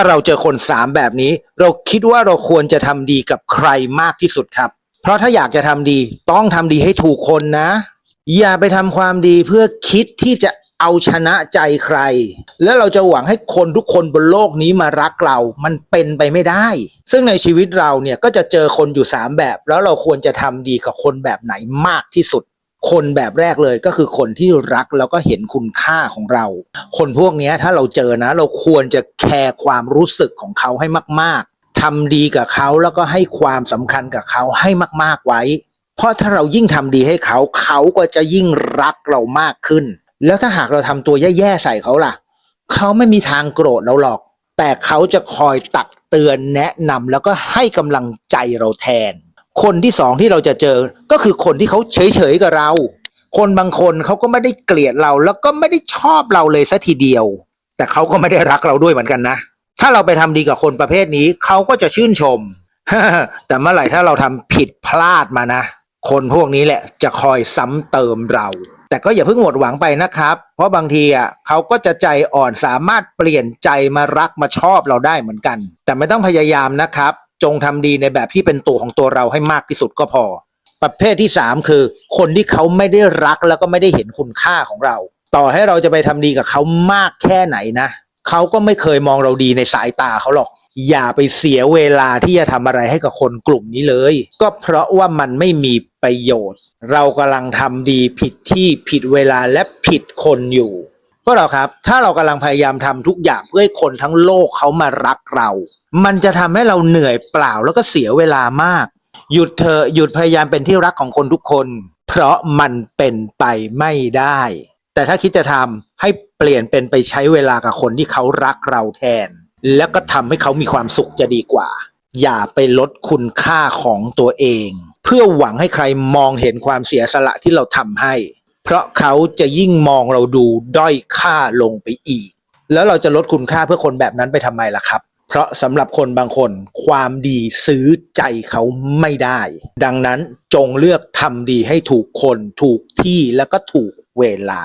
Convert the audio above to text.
ถ้าเราเจอคนสามแบบนี้ เราคิดว่าเราควรจะทำดีกับใครมากที่สุดครับ เพราะถ้าอยากจะทำดีต้องทำดีให้ถูกคนนะ อย่าไปทำความดีเพื่อคิดที่จะเอาชนะใจใคร แล้วเราจะหวังให้คนทุกคนบนโลกนี้มารักเรา มันเป็นไปไม่ได้ ซึ่งในชีวิตเราเนี่ยก็จะเจอคนอยู่สามแบบ แล้วเราควรจะทำดีกับคนแบบไหนมากที่สุด คนแบบแรกเลยก็คือคนที่รักแล้วก็เห็นคุณค่าของเรา คนพวกนี้ถ้าเราเจอนะ เราควรจะแคร์ความรู้สึกของเขาให้มาก ๆทำดีกับเขาแล้วก็ให้ความสำคัญกับเขาให้มาก ๆไว้ เพราะถ้าเรายิ่งทำดีให้เขา เขาก็จะยิ่งรักเรามากขึ้น แล้วถ้าหากเราทำตัวแย่ๆใส่เขาล่ะ เขาไม่มีทางโกรธเราหรอก แต่เขาจะคอยตักเตือนแนะนำแล้วก็ให้กำลังใจเราแทน คนที่สองที่เราจะเจอก็คือคนที่เขาเฉยๆกับเรา คนบางคนเขาก็ไม่ได้เกลียดเราแล้วก็ไม่ได้ชอบเราเลยซะทีเดียว แต่เขาก็ไม่ได้รักเราด้วยเหมือนกันนะ ถ้าเราไปทำดีกับคนประเภทนี้เขาก็จะชื่นชม แต่เมื่อไหร่ถ้าเราทำผิดพลาดมานะ คนพวกนี้แหละจะคอยซ้ำเติมเรา แต่ก็อย่าเพิ่งหมดหวังไปนะครับ เพราะบางทีอะเขาก็จะใจอ่อนสามารถเปลี่ยนใจมารักมาชอบเราได้เหมือนกัน แต่ไม่ต้องพยายามนะครับ จงทำดีในแบบที่เป็นตัวของตัวเราให้มากที่สุดก็พอ ประเภทที่สามคือ คนที่เขาไม่ได้รักแล้วก็ไม่ได้เห็นคุณค่าของเรา ต่อให้เราจะไปทำดีกับเขามากแค่ไหนนะเขาก็ไม่เคยมองเราดีในสายตาเขาหรอก อย่าไปเสียเวลาที่จะทำอะไรให้กับคนกลุ่มนี้เลย ก็เพราะว่ามันไม่มีประโยชน์ เรากำลังทำดีผิดที่ผิดเวลาและผิดคนอยู่ พวกเราครับ ถ้าเรากำลังพยายามทำทุกอย่างเพื่อให้คนทั้งโลกเขามารักเรา มันจะทำให้เราเหนื่อยเปล่าแล้วก็เสียเวลามาก หยุดเถอหยุดพยายามเป็นที่รักของคนทุกคน เพราะมันเป็นไปไม่ได้ แต่ถ้าคิดจะทำให้เปลี่ยนเป็นไปใช้เวลากับคนที่เขารักเราแทน แล้วก็ทำให้เขามีความสุขจะดีกว่า อย่าไปลดคุณค่าของตัวเอง เพื่อหวังให้ใครมองเห็นความเสียสละที่เราทำให้ เพราะเขาจะยิ่งมองเราดูด้อยค่าลงไปอีก แล้วเราจะลดคุณค่าเพื่อคนแบบนั้นไปทำไมล่ะครับ เพราะสำหรับคนบางคนความดีซื้อใจเขาไม่ได้ ดังนั้นจงเลือกทำดีให้ถูกคน ถูกที่แล้วก็ถูกเวลา